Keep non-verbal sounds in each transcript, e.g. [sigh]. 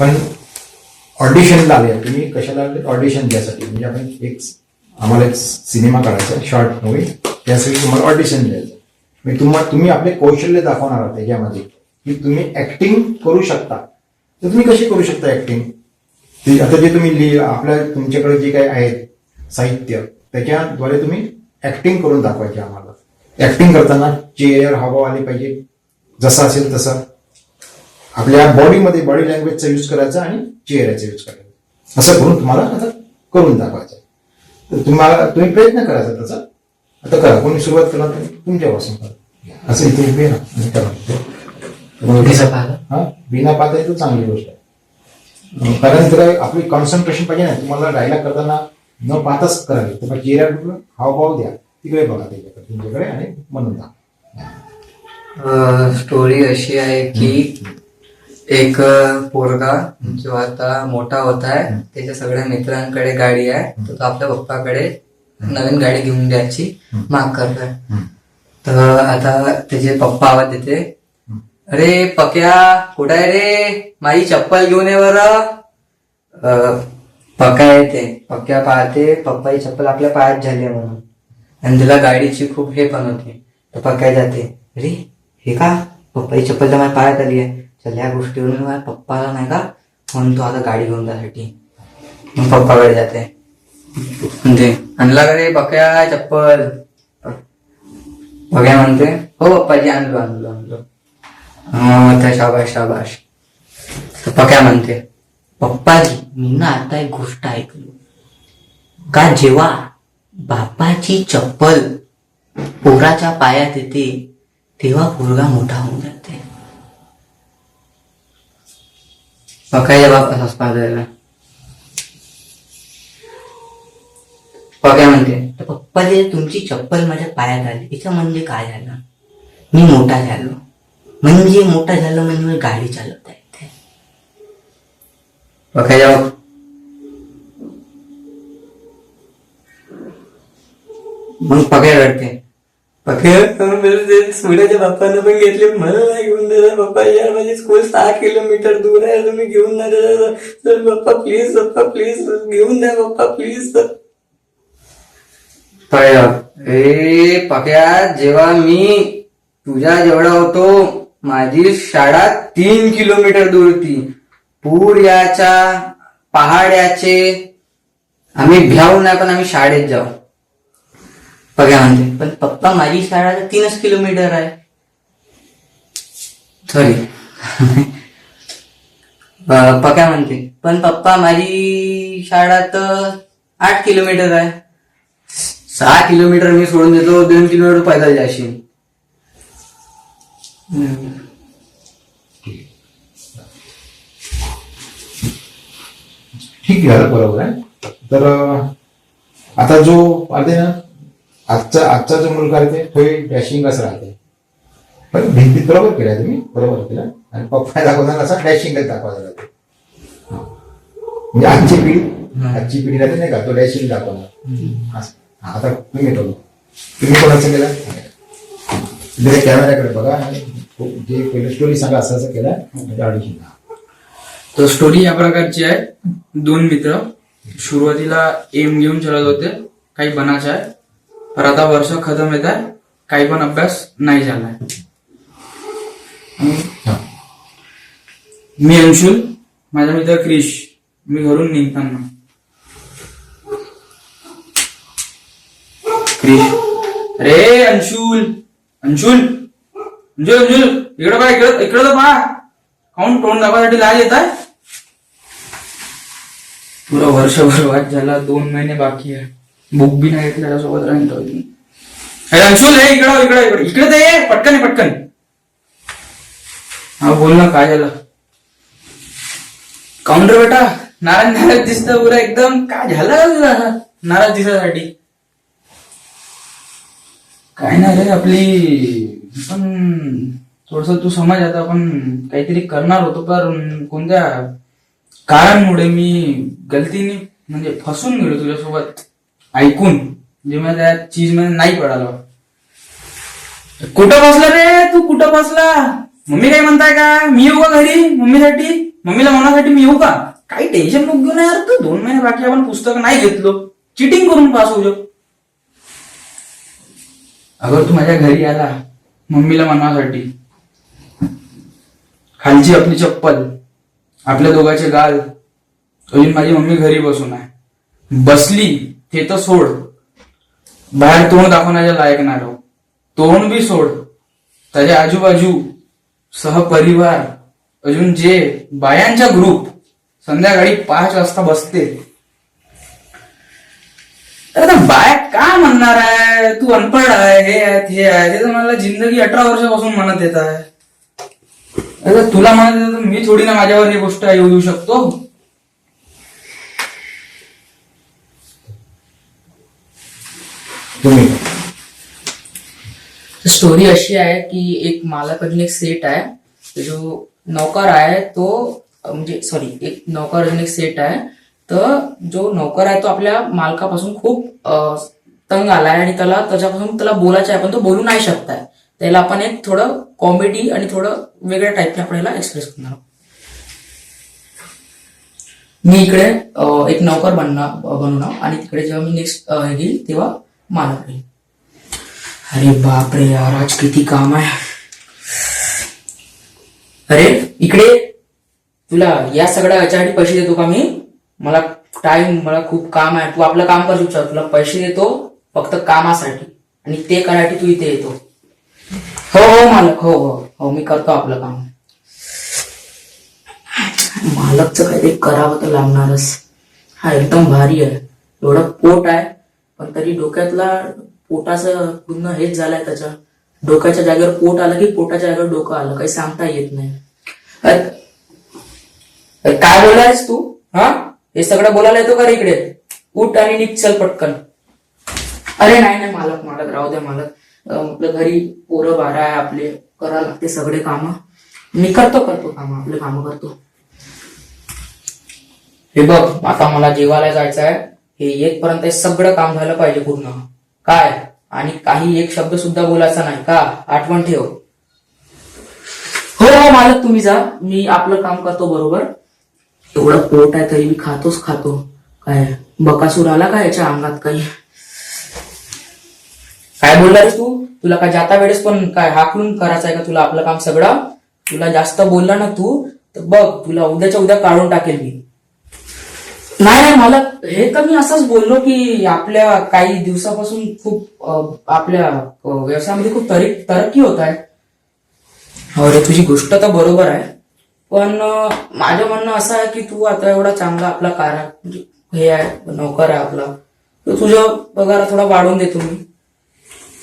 आपण ऑडिशनला आले तुम्ही कशाला ऑडिशन द्यासाठी म्हणजे आपण एक आम्हाला एक सिनेमा काढायचा शॉर्ट मूवी त्यासाठी तुम्हाला ऑडिशन द्यायचं मी म्हणजे तुम्हाला तुम्ही आपले कौशल्य दाखवणार आहात त्याच्यामध्ये की तुम्ही ऍक्टिंग करू शकता. तर तुम्ही कशी करू शकता ऍक्टिंग ते आता जे तुम्ही आपल्या तुमच्याकडे जे काही आहेत साहित्य त्याच्याद्वारे तुम्ही ऍक्टिंग करून दाखवायचे आम्हाला. ऍक्टिंग करताना चेअर हवा आली पाहिजे. जसं असेल तसं. आपल्या बॉडीमध्ये बॉडी लँग्वेजचा यूज करायचा आणि चेहऱ्याचा यूज करायचा. असं करून तुम्हाला आता करून दाखवायचं. तर तुम्हाला तुम्ही प्रयत्न करायचा त्याचा. आता करा. कोणी सुरुवात करा तर तुमच्यापासून करा. असं इथे उभे ना तुम्हाला बिना पाहता? हा तर चांगली गोष्ट आहे. कारण त्याला आपली कॉन्सन्ट्रेशन पाहिजे ना. तुम्हाला डायलॉग करताना न पाहताच करावी तर मग चेहऱ्या कुठलं? हावभाव द्या. तिकडे बघा त्याच्याकडे तुमच्याकडे आणि म्हणून दाखवा. स्टोरी अशी आहे की एक पोरगा जो आता मोठा होत आहे त्याच्या सगळ्या मित्रांकडे गाडी आहे. तर तो आपल्या पप्पाकडे नवीन गाडी घेऊन द्यायची माग करतोय. तर आता त्याचे पप्पा आवाज देते. अरे पक्या कुठं आहे रे? माझी चप्पल घेऊन ये बरं. पक्या येते. पक्या पाहते. पप्पाची चप्पल आपल्या पायात झाली आहे म्हणून. आणि तिला गाडीची खूप हे पण होती. तर पक्या जाते. अरे हे का? पप्पाची चप्पल तर माझ्या पायात आली आहे. चल या गोष्टीवरून माझ्या पप्पाला नाही का म्हणून तो आता गाडी घेऊन जाण्यासाठी मग पप्पाकडे जाते. म्हणजे आणला का रे बक्या चप्पल? बघ्या म्हणते. हो पप्पाजी आणलो आणलो आणलो. हा, त्या शाबाश शाबाश तर पक्या म्हणते पप्पाजी मी ना आता एक गोष्ट ऐकलो. का जेव्हा बापाची चप्पल पोराच्या पायात येते तेव्हा पोरगा मोठा होऊन जाते. पक्याच्या बाप असाच पाहायला पक्या म्हणते तर पप्पा जे तुमची चप्पल माझ्या पायात आली. याच्या म्हणजे काय झालं? मी मोठा झालो. म्हणजे मोठा झालो म्हणजे मला गाडी चालवता येते पक्याच्या बाप मग पक्या रडते पक्या बाप्पानं पण घेतले मला नाही घेऊन दे बाप्पा यार माझी स्कूल सहा किलोमीटर दूर आहे तुम्ही घेऊन नाही बाप्पा पप्पा प्लीज पप्पा प्लीज घेऊन द्या पप्पा प्लीज ए पक्या जेव्हा मी तुझ्या जेवढा होतो माझी शाळा तीन किलोमीटर दूर होती. पूर याच्या पहाड याचे आम्ही भ्याऊ नाही पण आम्ही शाळेत जाऊ. बघा म्हणजे, [laughs] म्हणते पण पप्पा माझी शाळा तर तीनच किलोमीटर आहे. सॉरी पक्या म्हणते. पण पप्पा माझी शाळा तर आठ किलोमीटर आहे. सहा किलोमीटर मी सोडून देतो दोन किलोमीटर पैदल जाशील. ठीक आहे बरोबर आहे. तर आता जो आहे ना आजचा आजचा जो मुलगा आहे ते थोडी डॅशिंगच राहते. पण भिंतीत बरोबर केला तुम्ही? बरोबर केला आणि पप्पा दाखवताना असा डॅशिंगच दाखवायला लागते म्हणजे आजची पिढी आजची पिढी राहते नाही का? तो डॅशिंग दाखवणार. हा, आता तुम्ही करू तुम्ही कोणाचं केलं? तिथे कॅमेऱ्याकडे बघा. आणि जे पहिलं स्टोरी सांगा असं असं केलं. म्हणजे ऑडिशन तर स्टोरी या प्रकारची आहे. दोन मित्र. सुरुवातीला एम घेऊन चलत होते. काही बनायचं आहे. पर आता वर्ष खतम येत आहे काही पण अभ्यास नाही झालाय. मी अंशुल माझा मित्र क्रिश मी घरून निघताना. क्रिश. अरे अंशुल अंशुल अंशुल अंशुल इकडं बघा इकडं इकडं तर पहा. काऊन तोंड दाखवासाठी लाज येत आहे पुरा वर्षभर वाट झाला दोन महिने बाकी आहे. बुक बी नाही घेतलं त्याच्यासोबत राहील अंशुल हे इकडं इकडं इकडं. इकडे ते ये पटकन आहे पटकन. हा बोल ना काय झालं? काउंटर बेटा नाराज नाराज दिसत पुरा एकदम. काय झालं नाराज दिसासाठी काय नाही रे आपली पण थोडस तू समज आता आपण काहीतरी करणार होतो पण कोणत्या कारणमुळे मी गलतीने म्हणजे फसून गेलो तुझ्यासोबत. ऐकून जे मला त्या चीजमध्ये नाही पडालो. कुठं बसला रे तू? कुठं बसला? मम्मी काय म्हणताय का? मी येऊ का घरी? मम्मीसाठी? मम्मीला मनासाठी मी येऊ का? काही टेन्शन नको घेऊ ना यार. तू दोन महिने बाकी आपण पुस्तक नाही घेतलो. चिटिंग करून पास होऊ अगर तू माझ्या घरी आला. मम्मीला मनासाठी. खालची आपली चप्पल आपल्या दोघांचे गाल. अजून माझी मम्मी घरी बसून आहे. बसली. हे तर सोड. बाहेर तोंड दाखवण्याच्या लायक नाही राहू. तोंड बी सोड. त्याच्या आजूबाजू सहपरिवार अजून जे बायांचा ग्रुप संध्याकाळी पाच वाजता बसते. तर आता बाया का म्हणणार आहे? तू अनपढ आहे हे आहे हे आहे. ते तर मला जिंदगी अठरा वर्षापासून म्हणत येत आहे. तुला म्हणत तर मी थोडी ना माझ्यावर ही गोष्ट येऊ देऊ शकतो? तुम्ही. स्टोरी अशी आहे की एक मालाकडून एक सेट आहे. जो नौकर आहे तो म्हणजे सॉरी एक नौकर अजून एक सेट आहे. तर जो नौकर आहे तो आपल्या मालकापासून खूप तंग आलाय आणि त्याला त्याच्यापासून त्याला बोलायचं आहे पण तो बोलू नाही शकत आहे त्याला आपण एक थोडं कॉमेडी आणि थोडं वेगळ्या टाईपने आपण याला एक्सप्रेस करणार आहोत. मी इकडे एक नौकर बनणार बनवणार. आणि तिकडे जेव्हा मी नेक्स्ट येईल तेव्हा मालक येईल अरे बाप रे यार आज किती काम आहे अरे इकडे तुला या सगळ्या याच्यासाठी पैसे देतो का मी? मला टाइम मला खूप काम आहे. तू आपलं काम करू शकतो तुला पैसे देतो फक्त कामासाठी. आणि ते करायसाठी तू इथे येतो. हो हो मालक. हो हो हो मी करतो आपलं काम. मालकचं काहीतरी करावं तर लागणारच. हा एकदम भारी आहे. एवढं पोट आहे. पण तरी डोक्यातला पोटाचं पूर्ण हेच झालंय त्याच्या डोक्याच्या जागेवर पोट आलं की पोटाच्या जागेवर डोकं आलं काही सांगता येत नाही. काय बोलायस तू? हा? हे सगळं बोलायला येतो का रे इकडे? उठ आणि निघ चल पटकन. अरे नाही नाही मालक मालक राहू द्या मालक. अं, घरी पोरं बारा आहे आपले करा लागते सगळे काम. मी करतो करतो काम आपले काम करतो. हे बघ आता मला जेवायला जायचं आहे हे एक पर्यंत हे सगळं काम झालं पाहिजे पूर्ण. काय? आणि काही एक शब्द सुद्धा बोलायचा नाही का? आठवण ठेव. हो हो मालक तुम्ही जा. मी आपलं काम करतो बरोबर? एवढं पोट आहे तरी मी खातोच खातो. काय? बकासूर आला का याच्या अंगात काही? काय बोलला रे तू? तुला काय जाता वेळेस पण काय हाकलून करायचं आहे का तुला आपलं काम सगळं? तुला जास्त बोलला ना तू तर बघ तुला उद्याच्या उद्या काढून टाकेल मी. नाही नाही मला हे तर मी असंच बोललो की आपल्या काही दिवसापासून खूप आपल्या व्यवसायामध्ये खूप तरी तरक्की होत आहे अरे तुझी गोष्ट तर बरोबर आहे. पण माझं म्हणणं असं आहे की तू आता एवढा चांगला आपला कार म्हणजे हे आहे नोकर आहे आपला. तर तुझा पगार थोडा वाढवून देतो मी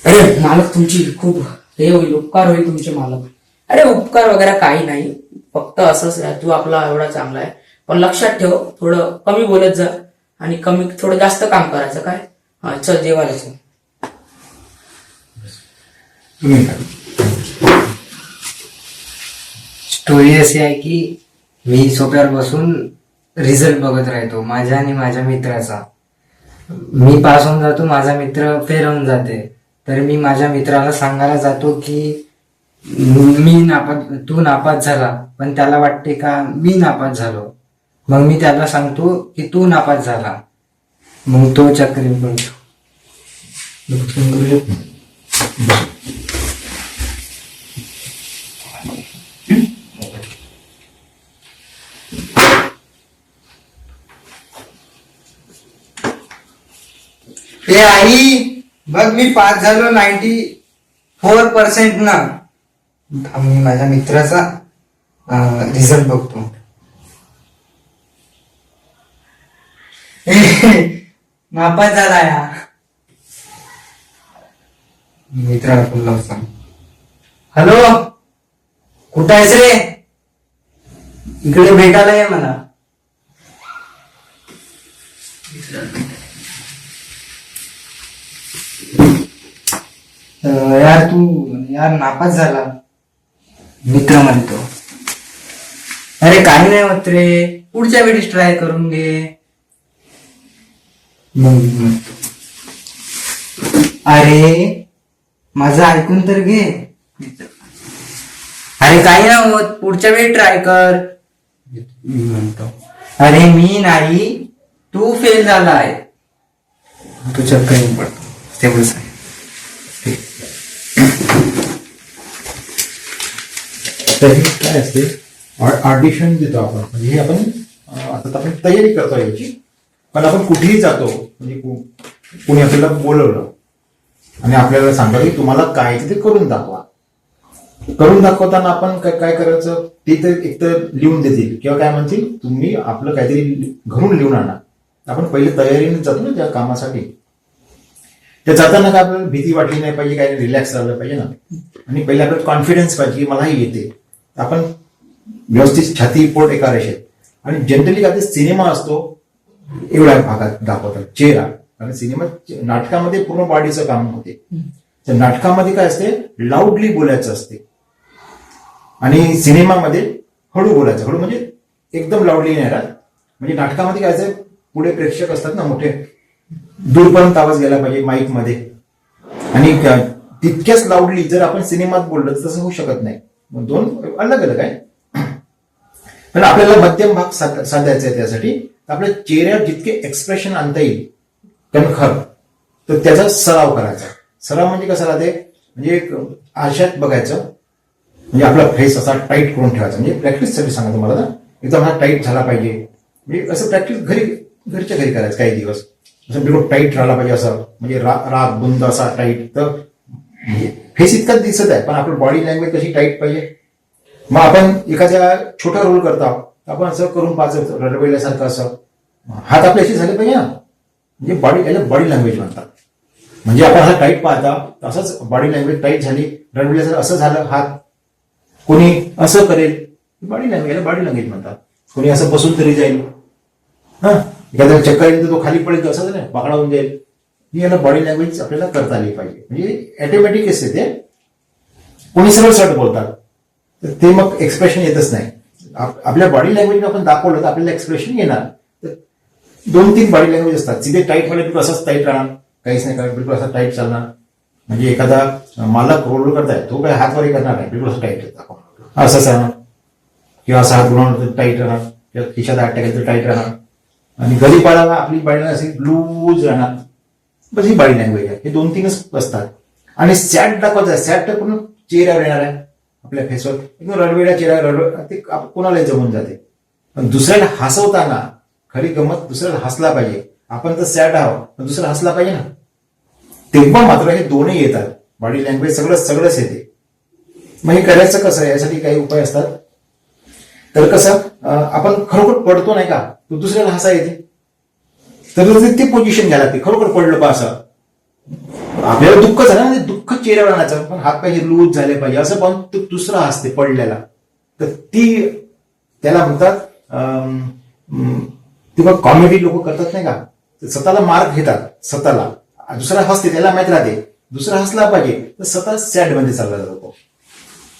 अरे मालक तुमची खूप हे होईल उपकार होईल तुमचे मालक. अरे उपकार वगैरे काही नाही. फक्त असंच आहे तू आपला एवढा चांगला आहे. पण लक्षात ठेव थोडं कमी बोलत जा आणि कमी थोडं जास्त काम करायचं काय? हा चल जेवायला चल स्टोरी अशी आहे की मी सोप्यावर बसून रिझल्ट बघत राहतो माझ्या आणि माझ्या मित्राचा. मी पास होऊन जातो माझा मित्र फेर होऊन जाते. तर मी माझ्या मित्राला सांगायला जातो की मी नापास तू नापास झाला पण त्याला वाटते का मी नापास झालो? मग मी त्याला सांगतो की तू नापास झाला. मग तो चक्री बनतो ए आई बघ मी पास झालो नाईन्टी फोर पर्सेंट ना मी माझ्या मित्राचा रिझल्ट बघतो. [laughs] नापास झाला या. मित्राला फोन लावून सांग. हॅलो? कुठं आहेस रे? इकडे भेटायला ये मला. अं, यार तू यार नापास झाला. मित्र म्हणतो. अरे काही नाही होत रे. पुढच्या वेळेस ट्राय करून घे. अरे माझं ऐकून तर घे. अरे काही नाही होत. पुढच्या वेळी ट्राय कर. म्हणतो अरे मी नाही. तू फेल झालाय. तुझ्या काही पडतो. तेवढंच आहे. तरी काय असते? ऑडिशन देतो आपण. म्हणजे आपण आता आपण तयारी करतो याची. पण आपण कुठेही जातो म्हणजे कोणी कुणी आपल्याला बोलवलं आणि आपल्याला सांगतो की तुम्हाला काय ते करून दाखवा. करून दाखवताना आपण काय काय करायचं? ते तर एकतर लिहून देतील किंवा काय म्हणतील? तुम्ही आपलं काहीतरी घरून लिहून आणा. आपण पहिले तयारीने जातो ना त्या कामासाठी. त्या जाताना काय आपल्याला भीती वाटली नाही पाहिजे काही रिलॅक्स झालं पाहिजे ना. आणि पहिले आपल्याला कॉन्फिडन्स पाहिजे की मलाही येते. आपण व्यवस्थित छाती पोट एका रेषेत. आणि जनरली काय सिनेमा असतो एवढ्या भागात दाखवतात. चेहरा. कारण सिनेमा नाटकामध्ये पूर्ण बॉडीचं काम होते. तर नाटकामध्ये काय असते? लाऊडली बोलायचं असते. आणि सिनेमामध्ये हळू बोलायचं. हळू म्हणजे एकदम लाऊडली नाही राहत. म्हणजे नाटकामध्ये काय असते? पुढे प्रेक्षक असतात ना मोठे. दूरपर्यंत आवाज गेला पाहिजे माईकमध्ये आणि तितक्याच लाऊडली जर आपण सिनेमात बोललो तर तसं होऊ शकत नाही. मग दोन अलग अलग आहे. पण आपल्याला मध्यम भाग साधायचा आहे त्यासाठी. आपल्या चेहऱ्यावर जितके एक्सप्रेशन आणता येईल कणखर तर त्याचा सराव करायचा. सराव म्हणजे कसा राहते? म्हणजे एक आरशात बघायचं म्हणजे आपला फेस असा टाईट करून ठेवायचा. म्हणजे प्रॅक्टिससाठी सांगा तुम्हाला ना एकदम हा टाईट झाला पाहिजे. म्हणजे असं प्रॅक्टिस घरी घरच्या घरी करायचं काही दिवस. असं बिलकुल टाईट राहिला पाहिजे असं. म्हणजे रा राग बुंद असा टाईट तर फेस इतकाच दिसत आहे पण आपलं बॉडी लँग्वेज कशी टाईट पाहिजे? मग आपण एखाद्या छोटा रोल करतो. आहोत आपण असं करून पाचवतो रडवेल्यासारखं असं. हात आपले असे झाले पाहिजे ना. म्हणजे बॉडी याला बॉडी लँग्वेज म्हणतात. म्हणजे आपण हा टाईट पाहता असंच बॉडी लँग्वेज टाईट झाली रडवेल्यासारखं असं झालं हात कोणी असं करेल बॉडी लँग्वेज याला बॉडी लँग्वेज म्हणतात. कोणी असं बसून तरी जाईल. हा? एखाद्या चक्कर येईल तर तो खाली पडेल असं नाही पाकडा होऊन जाईल. ही याला बॉडी लँग्वेज आपल्याला करता आली पाहिजे. म्हणजे ॲटोमॅटिक असते ते. कोणी सरळ सट बोलतात. तर ते मग एक्सप्रेशन येतच नाही. आपल्या बॉडी लँग्वेज आपण दाखवलं तर आपल्याला एक्सप्रेशन येणार. तर दोन तीन बॉडी लँग्वेज असतात. सीधे टाईटमध्ये बिलकुल असंच टाईट राहणार. काहीच नाही करणार बिलकुल असं टाईट चालणार. म्हणजे एखादा मालक रोल करताय तो हात वारी करणार नाही. बिलकुल असं टाईट दाखवणार असं राहणार. किंवा असा हात गुणवणार टाईट राहणार. किंवा खिशात हात टाकेल तर टाईट राहणार. आणि गली पाळाला आपली बॉडी अशी लूज राहणार. बस ही बॉडी लँग्वेज आहे. हे दोन तीनच असतात. आणि सॅट दाखवायचं आहे. सॅट तर पूर्ण चेहऱ्यावर येणार आहे. आपल्या फेसवर. एकदम रडवेड्या चेहरा रडवे ते कोणालाही जमून जाते. पण दुसऱ्याला हसवताना खरी गंमत दुसऱ्याला हसला पाहिजे. आपण तर सॅड आहोत पण दुसरा हसला पाहिजे ना. तेव्हा मात्र हे दोन्ही येतात. बॉडी लँग्वेज सगळं सगळंच येते. मग हे करायचं कसं? यासाठी काही उपाय असतात. तर कसं आपण खरोखर पडतो नाही का? तू दुसऱ्याला हसा येते तर ते- ते पोझिशन घ्यायला लागते. खरोखर पडलं पा असं? आपल्याला दुःख झालं ना दुःख चेहऱ्यावर आणायचं. पण हात पाहिजे लूज झाले पाहिजे. असं पण तो दुसरा हसते पडलेला. तर ती त्याला म्हणतात अं, तेव्हा कॉमेडी लोक करतात नाही का? स्वतःला मार्क घेतात स्वतःला. दुसरा हसते त्याला माहीत राहते. दुसरा हसला पाहिजे तर स्वतः सॅडमध्ये चालला जातो.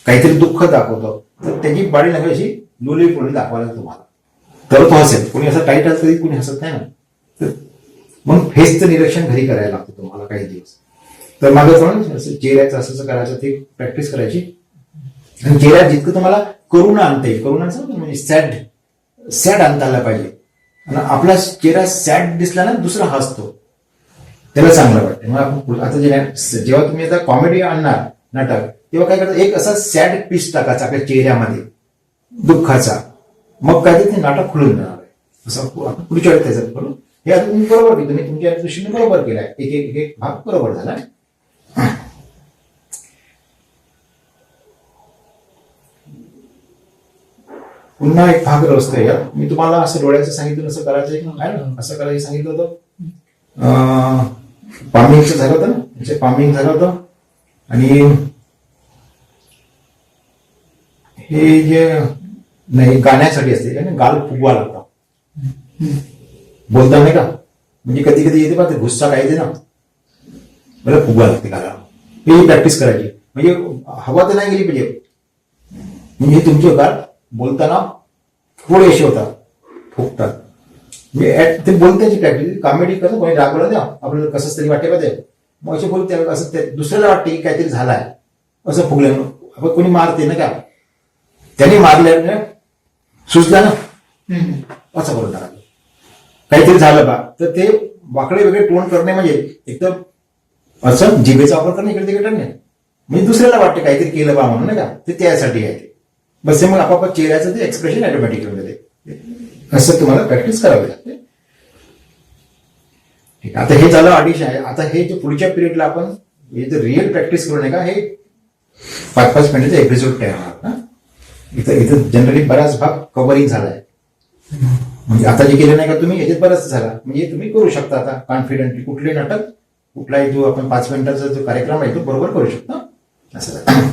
काहीतरी दुःख दाखवतो. तर त्याची बॉडी लँग्वेज अशी लोली पोळी दाखवायला तुम्हाला. तर तो हसेल. कोणी असं टाईट असतं कोणी हसत नाही ना. तर मग फेसचं निरीक्षण घरी करायला लागतं तुम्हाला काही दिवस. तर मागे चेहऱ्याचं असं करायचं ते प्रॅक्टिस करायची. आणि चेहऱ्यात जितकं तुम्हाला करुणा आणता येईल करुणाचं म्हणजे सॅड सॅड आणता आला पाहिजे. आणि आपला चेहरा सॅड दिसला ना दुसरा हसतो. त्याला चांगलं वाटतं. मग आपण आता जे जेव्हा तुम्ही आता कॉमेडी आणणार नाटक तेव्हा काय करतात एक असा सॅड पीस टाकायचा आपल्या चेहऱ्यामध्ये दुःखाचा. मग काय ते नाटक खुलून जाणार आहे. असं आपण पुढच्या वेळेस त्याचं करू हे आता तुम्ही बरोबर तुम्ही तुमच्या दृष्टीने बरोबर केलाय एक एक एक भाग बरोबर झालाय पुन्हा एक भाग रचतोय यात मी तुम्हाला असं डोळ्याचं सांगितलं असं करायचं आहे ना असं करायचं सांगितलं होतं. पामिंगचं झालं होतं. ना म्हणजे पामिंग झालं होतं. आणि हे जे नाही गाण्यासाठी असते कारण गाल फुगवा लागतात बोलता नाही का? म्हणजे कधी कधी येते पा ते घुस्सा काय येते ना? मला फुगवा लागते गाला ही प्रॅक्टिस करायची. म्हणजे हवा तर नाही गेली पाहिजे. म्हणजे तुमचे गाल बोलताना थोडे असे होतात फुगतात म्हणजे ते बोलण्याची प्रॅक्टिस कॉमेडी कसं कोणी रागवलं द्या आपल्याला कसं तरी वाटे पाहिजे मग असे बोलते असं ते दुसऱ्याला वाटते की काहीतरी झालाय असं फुगलं आपण कोणी मारते ना का त्यांनी मारल्याने सुचला ना. असं करून टाकायचं काहीतरी झालं बा. तर ते वाकडे वेगळे तोंड करणे म्हणजे एकदम असं जिभेचा वापर करणे इकडे तिकडे करणे. म्हणजे दुसऱ्याला वाटते काहीतरी केलं बा म्हणून नाही का? ते त्यासाठी आहे ते. बस मग आपापल्या चेहऱ्याचं ते एक्सप्रेशन ऑटोमॅटिक होऊन जाते. असं तुम्हाला प्रॅक्टिस करावी लागते. ठीक आता हे झालं ऑडिशन आहे आता हे जे पुढच्या पिरियडला आपण हे जे रिअल प्रॅक्टिस करू नये का हे पाच पाच मिनिटाचा एपिसोड तयार होणार ना इथं इथं जनरली बराच भाग कव्हरिंग झाला आहे म्हणजे आता जे केलं नाही का तुम्ही याच्यात बराच झाला. म्हणजे तुम्ही करू शकता आता कॉन्फिडेंटली कुठले नाटक कुठलाही जो आपण पाच मिनिटाचा जो कार्यक्रम आहे तो बरोबर करू शकता. असं